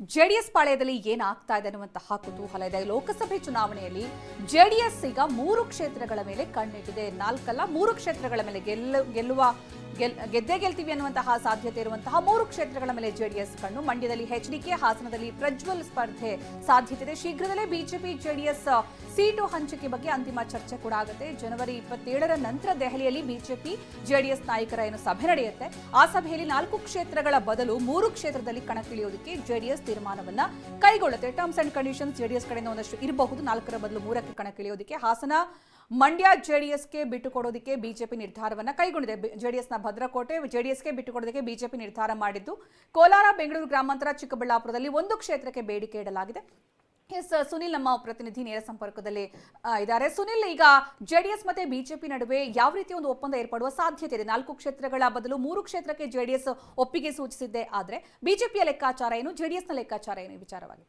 JDS ಪಾಳ್ಯದಲ್ಲಿ ಏನಾಗ್ತಾ ಇದೆ ಅನ್ನುವಂತಹ ಕುತೂಹಲ ಇದೆ. ಲೋಕಸಭೆ ಚುನಾವಣೆಯಲ್ಲಿ ಜೆಡಿಎಸ್ ಈಗ ಮೂರು ಕ್ಷೇತ್ರಗಳ ಮೇಲೆ ಕಣ್ಣಿಟ್ಟಿದೆ. ನಾಲ್ಕಲ್ಲ, ಮೂರು ಕ್ಷೇತ್ರಗಳ ಮೇಲೆ ಗೆಲ್ಲ, ಗೆಲ್ಲುವ ಗೆಲ್ ಗೆದ್ದೇ ಗೆಲ್ತೀವಿ ಅನ್ನುವಂತಹ ಸಾಧ್ಯತೆ ಇರುವಂತಹ ಮೂರು ಕ್ಷೇತ್ರಗಳ ಮೇಲೆ ಜೆಡಿಎಸ್ ಕಣ್ಣು. ಮಂಡ್ಯದಲ್ಲಿ ಎಚ್ಡಿಕೆ ಹಾಸನದಲ್ಲಿ ಪ್ರಜ್ವಲ್ ಸ್ಪರ್ಧೆ ಸಾಧ್ಯತೆ ಇದೆ. ಶೀಘ್ರದಲ್ಲೇ ಬಿಜೆಪಿ, ಜೆಡಿಎಸ್ ಸೀಟು ಹಂಚಿಕೆ ಬಗ್ಗೆ ಅಂತಿಮ ಚರ್ಚೆ ಕೂಡ ಆಗುತ್ತೆ. ಜನವರಿ ಇಪ್ಪತ್ತೇಳರ ನಂತರ ದೆಹಲಿಯಲ್ಲಿ ಬಿಜೆಪಿ, ಜೆಡಿಎಸ್ ನಾಯಕರ ಏನು ಸಭೆ ನಡೆಯುತ್ತೆ. ಆ ಸಭೆಯಲ್ಲಿ ನಾಲ್ಕು ಕ್ಷೇತ್ರಗಳ ಬದಲು ಮೂರು ಕ್ಷೇತ್ರದಲ್ಲಿ ಕಣಕ್ಕಿಳಿಯೋದಕ್ಕೆ ಜೆಡಿಎಸ್ ತೀರ್ಮಾನವನ್ನ ಕೈಗೊಳ್ಳುತ್ತೆ. ಟರ್ಮ್ಸ್ ಅಂಡ್ ಕಂಡೀಷನ್ಸ್ ಜೆಡಿಎಸ್ ಕಡೆಯಿಂದ ಒಂದಷ್ಟು ಇರಬಹುದು. ನಾಲ್ಕರ ಬದಲು ಮೂರಕ್ಕೆ ಕಣಕ್ಕಿಳಿಯೋದಕ್ಕೆ ಹಾಸನ ಮಂಡ್ಯ ಜೆಡಿಎಸ್ಗೆ ಬಿಟ್ಟು ಕೊಡೋದಕ್ಕೆ ಬಿಜೆಪಿ ನಿರ್ಧಾರವನ್ನು ಕೈಗೊಂಡಿದೆ. ಜೆಡಿಎಸ್ನ ಭದ್ರಕೋಟೆ, ಜೆಡಿಎಸ್ಗೆ ಬಿಟ್ಟು ಕೊಡೋದಕ್ಕೆ ಬಿಜೆಪಿ ನಿರ್ಧಾರ ಮಾಡಿದ್ದು ಕೋಲಾರ, ಬೆಂಗಳೂರು ಗ್ರಾಮಾಂತರ, ಚಿಕ್ಕಬಳ್ಳಾಪುರದಲ್ಲಿ ಒಂದು ಕ್ಷೇತ್ರಕ್ಕೆ ಬೇಡಿಕೆ ಇಡಲಾಗಿದೆ. ಎಸ್, ಸುನಿಲ್ ನಮ್ಮ ಪ್ರತಿನಿಧಿ ನೇರ ಸಂಪರ್ಕದಲ್ಲಿ ಇದ್ದಾರೆ. ಸುನಿಲ್, ಈಗ ಜೆಡಿಎಸ್ ಮತ್ತೆ ಬಿಜೆಪಿ ನಡುವೆ ಯಾವ ರೀತಿ ಒಂದು ಒಪ್ಪಂದ ಏರ್ಪಡುವ ಸಾಧ್ಯತೆ ಇದೆ? ನಾಲ್ಕು ಕ್ಷೇತ್ರಗಳ ಬದಲು ಮೂರು ಕ್ಷೇತ್ರಕ್ಕೆ ಜೆಡಿಎಸ್ ಒಪ್ಪಿಗೆ ಸೂಚಿಸಿದ್ದೆ ಆದರೆ ಬಿಜೆಪಿಯ ಲೆಕ್ಕಾಚಾರ ಏನು, ಜೆಡಿಎಸ್ನ ಲೆಕ್ಕಾಚಾರ ಏನು ವಿಚಾರವಾಗಿ?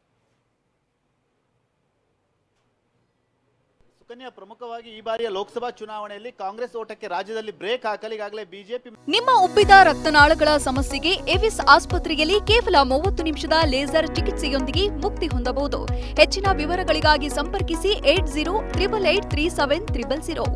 ಸುಕನ್ಯಾ ಪ್ರಮುಖವಾಗಿ ಈ ಬಾರಿಯ ಲೋಕಸಭಾ ಚುನಾವಣೆಯಲ್ಲಿ ಕಾಂಗ್ರೆಸ್ ಓಟಕ್ಕೆ ರಾಜ್ಯದಲ್ಲಿ ಬ್ರೇಕ್ ಹಾಕಲು ಈಗಾಗಲೇ ಬಿಜೆಪಿ ನಿಮ್ಮ ಉಬ್ಬಿದ ರಕ್ತನಾಳಗಳ ಸಮಸ್ಯೆಗೆ ಎವಿಸ್ ಆಸ್ಪತ್ರೆಯಲ್ಲಿ ಕೇವಲ ಮೂವತ್ತು ನಿಮಿಷದ ಲೇಸರ್ ಚಿಕಿತ್ಸೆಯೊಂದಿಗೆ ಮುಕ್ತಿ ಹೊಂದಬಹುದು. ಹೆಚ್ಚಿನ ವಿವರಗಳಿಗಾಗಿ ಸಂಪರ್ಕಿಸಿ eight zero triple eight three seven triple zero.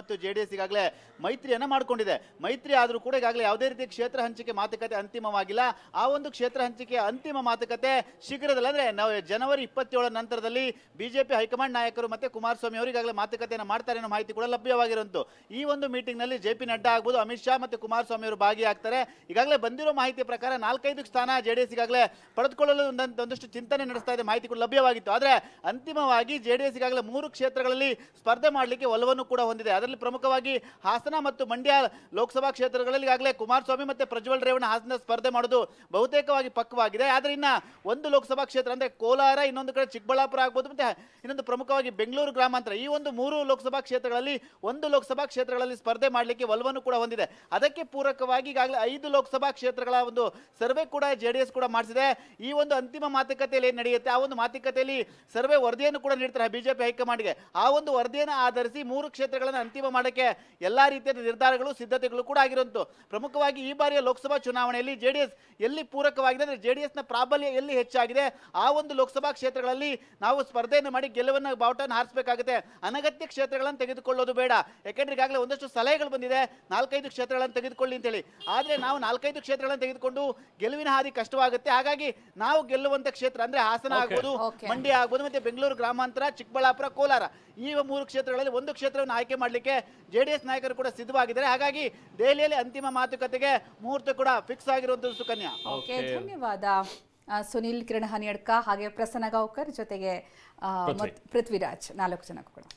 ಮತ್ತು ಜೆಡಿಎಸ್ ಈಗಾಗಲೇ ಮೈತ್ರಿಯನ್ನು ಮಾಡಿಕೊಂಡಿದೆ. ಮೈತ್ರಿ ಆದರೂ ಕೂಡ ಈಗಾಗಲೇ ಯಾವುದೇ ರೀತಿ ಕ್ಷೇತ್ರ ಹಂಚಿಕೆ ಮಾತುಕತೆ ಅಂತಿಮವಾಗಿಲ್ಲ. ಆ ಒಂದು ಕ್ಷೇತ್ರ ಹಂಚಿಕೆ ಅಂತಿಮ ಮಾತುಕತೆ ಶೀಘ್ರದಲ್ಲಿ ಅಂದರೆ ನಾವು ಜನವರಿ ಇಪ್ಪತ್ತೇಳರ ನಂತರದಲ್ಲಿ ಬಿಜೆಪಿ ಹೈಕಮಾಂಡ್ ನಾಯಕರು ಮತ್ತು ಕುಮಾರಸ್ವಾಮಿ ಅವರು ಈಗಾಗಲೇ ಮಾತುಕತೆಯನ್ನು ಮಾಡ್ತಾರೆ ಅನ್ನೋ ಮಾಹಿತಿ ಕೂಡ ಲಭ್ಯವಾಗಿರುವಂತು ಈ ಒಂದು ಮೀಟಿಂಗ್ನಲ್ಲಿ ಜೆ ಪಿ ನಡ್ಡಾ ಆಗ್ಬೋದು, ಅಮಿತ್ ಶಾ ಮತ್ತು ಕುಮಾರಸ್ವಾಮಿ ಅವರು ಭಾಗಿಯಾಗ್ತಾರೆ. ಈಗಾಗಲೇ ಬಂದಿರೋ ಮಾಹಿತಿ ಪ್ರಕಾರ ನಾಲ್ಕೈದು ಸ್ಥಾನ ಜೆಡಿಎಸ್ ಈಗಾಗಲೇ ಪಡೆದುಕೊಳ್ಳಲು ಒಂದೊಂದಷ್ಟು ಚಿಂತನೆ ನಡೆಸ್ತಾ ಇದೆ ಮಾಹಿತಿ ಕೂಡ ಲಭ್ಯವಾಗಿತ್ತು. ಆದರೆ ಅಂತಿಮವಾಗಿ ಜೆಡಿಎಸ್ ಈಗಾಗಲೇ ಮೂರು ಕ್ಷೇತ್ರಗಳಲ್ಲಿ ಸ್ಪರ್ಧೆ ಮಾಡಲಿಕ್ಕೆ ಒಲವನ್ನು ಕೂಡ ಹೊಂದಿದೆ. ಅದರಲ್ಲಿ ಪ್ರಮುಖವಾಗಿ ಹಾಸನ ಮತ್ತು ಮಂಡ್ಯ ಲೋಕಸಭಾ ಕ್ಷೇತ್ರಗಳಲ್ಲಿ ಈಗಾಗಲೇ ಕುಮಾರಸ್ವಾಮಿ ಮತ್ತೆ ಪ್ರಜ್ವಲ್ ರೇವಣ್ಣ ಹಾಸನ ಸ್ಪರ್ಧೆ ಮಾಡೋದು ಬಹುತೇಕವಾಗಿ ಪಕ್ವವಾಗಿದೆ. ಆದರೆ ಇನ್ನ ಒಂದು ಲೋಕಸಭಾ ಕ್ಷೇತ್ರ ಅಂದ್ರೆ ಕೋಲಾರ, ಇನ್ನೊಂದು ಕಡೆ ಚಿಕ್ಕಬಳ್ಳಾಪುರ ಆಗ್ಬೋದು ಮತ್ತೆ ಇನ್ನೊಂದು ಪ್ರಮುಖವಾಗಿ ಬೆಂಗಳೂರು ಗ್ರಾಮಾಂತರ. ಈ ಒಂದು ಮೂರು ಲೋಕಸಭಾ ಕ್ಷೇತ್ರಗಳಲ್ಲಿ ಒಂದು ಲೋಕಸಭಾ ಕ್ಷೇತ್ರಗಳಲ್ಲಿ ಸ್ಪರ್ಧೆ ಮಾಡಲಿಕ್ಕೆ ಒಲವನ್ನು ಕೂಡ ಹೊಂದಿದೆ. ಅದಕ್ಕೆ ಪೂರಕವಾಗಿ ಈಗಾಗಲೇ ಐದು ಲೋಕಸಭಾ ಕ್ಷೇತ್ರಗಳ ಒಂದು ಸರ್ವೆ ಕೂಡ ಜೆಡಿಎಸ್ ಕೂಡ ಮಾಡಿಸಿದೆ. ಈ ಒಂದು ಅಂತಿಮ ಮಾತುಕತೆಯಲ್ಲಿ ಏನು ನಡೆಯುತ್ತೆ? ಆ ಒಂದು ಮಾತುಕತೆಯಲ್ಲಿ ಸರ್ವೆ ವರದಿಯನ್ನು ಕೂಡ ನೀಡ್ತಾರೆ ಬಿಜೆಪಿ ಹೈಕಮಾಂಡ್ಗೆ. ಆ ಒಂದು ವರದಿಯನ್ನು ಆಧರಿಸಿ ಮೂರು ಕ್ಷೇತ್ರಗಳನ್ನು ಅಂತಿಮ ಮಾಡೋಕ್ಕೆ ಎಲ್ಲಾ ರೀತಿಯ ನಿರ್ಧಾರಗಳು ಸಿದ್ಧತೆಗಳು ಕೂಡ ಆಗಿರುವಂತು. ಪ್ರಮುಖವಾಗಿ ಈ ಬಾರಿಯ ಲೋಕಸಭಾ ಚುನಾವಣೆಯಲ್ಲಿ ಜೆಡಿಎಸ್ ಎಲ್ಲಿ ಪೂರಕವಾಗಿದೆ ಅಂದ್ರೆ ಡಿ ಎಸ್ನ ಪ್ರಾಬಲ್ಯ ಎಲ್ಲಿ ಹೆಚ್ಚಾಗಿದೆ ಆ ಒಂದು ಲೋಕಸಭಾ ಕ್ಷೇತ್ರಗಳಲ್ಲಿ ನಾವು ಸ್ಪರ್ಧೆಯನ್ನು ಮಾಡಿ ಗೆಲುವನ್ನು ಬಾವುಟನ್ನು ಹಾರಿಸಬೇಕಾಗುತ್ತೆ. ಅನಗತ್ಯ ಕ್ಷೇತ್ರಗಳನ್ನು ತೆಗೆದುಕೊಳ್ಳೋದು ಬೇಡ. ಯಾಕೆಂದ್ರೆ ಈಗಾಗಲೇ ಒಂದಷ್ಟು ಸಲಹೆಗಳು ಬಂದಿದೆ ನಾಲ್ಕೈದು ಕ್ಷೇತ್ರಗಳನ್ನು ತೆಗೆದುಕೊಳ್ಳಿ ಅಂತೇಳಿ ಆದ್ರೆ ನಾವು ನಾಲ್ಕೈದು ಕ್ಷೇತ್ರಗಳನ್ನು ತೆಗೆದುಕೊಂಡು ಗೆಲುವಿನ ಹಾದಿ ಕಷ್ಟವಾಗುತ್ತೆ. ಹಾಗಾಗಿ ನಾವು ಗೆಲ್ಲುವಂತ ಕ್ಷೇತ್ರ ಅಂದ್ರೆ ಹಾಸನ ಆಗ್ಬೋದು. ಮಂಡ್ಯ ಆಗ್ಬೋದು ಮತ್ತೆ ಬೆಂಗಳೂರು ಗ್ರಾಮಾಂತರ ಚಿಕ್ಕಬಳ್ಳಾಪುರ ಕೋಲಾರ. ಈ ಮೂರು ಕ್ಷೇತ್ರಗಳಲ್ಲಿ ಒಂದು ಕ್ಷೇತ್ರವನ್ನು ಆಯ್ಕೆ ಮಾಡಲಿಕ್ಕೆ ಜೆಡಿಎಸ್ ನಾಯಕರು ಕೂಡ ಸಿದ್ಧವಾಗಿದ್ದಾರೆ. ಹಾಗಾಗಿ ದೆಹಲಿಯಲ್ಲಿ ಅಂತಿಮ ಮಾತುಕತೆಗೆ ಮುಹೂರ್ತ ಕೂಡ ಫಿಕ್ಸ್ ಆಗಿರುವಂತದ್ದು ಸುಕನ್ಯಾ. ಓಕೆ ಧನ್ಯವಾದ. ಆ, ಸುನಿಲ್ ಕಿರಣ್ ಹನಿಯಡ್ಕ ಹಾಗೆ ಪ್ರಸನ್ನ ಗಾವ್ಕರ್ ಜೊತೆಗೆ ಆ, ಮತ್- ಪೃಥ್ವಿರಾಜ್ ನಾಲ್ಕು ಜನಕ್ಕೂ ಕೂಡ.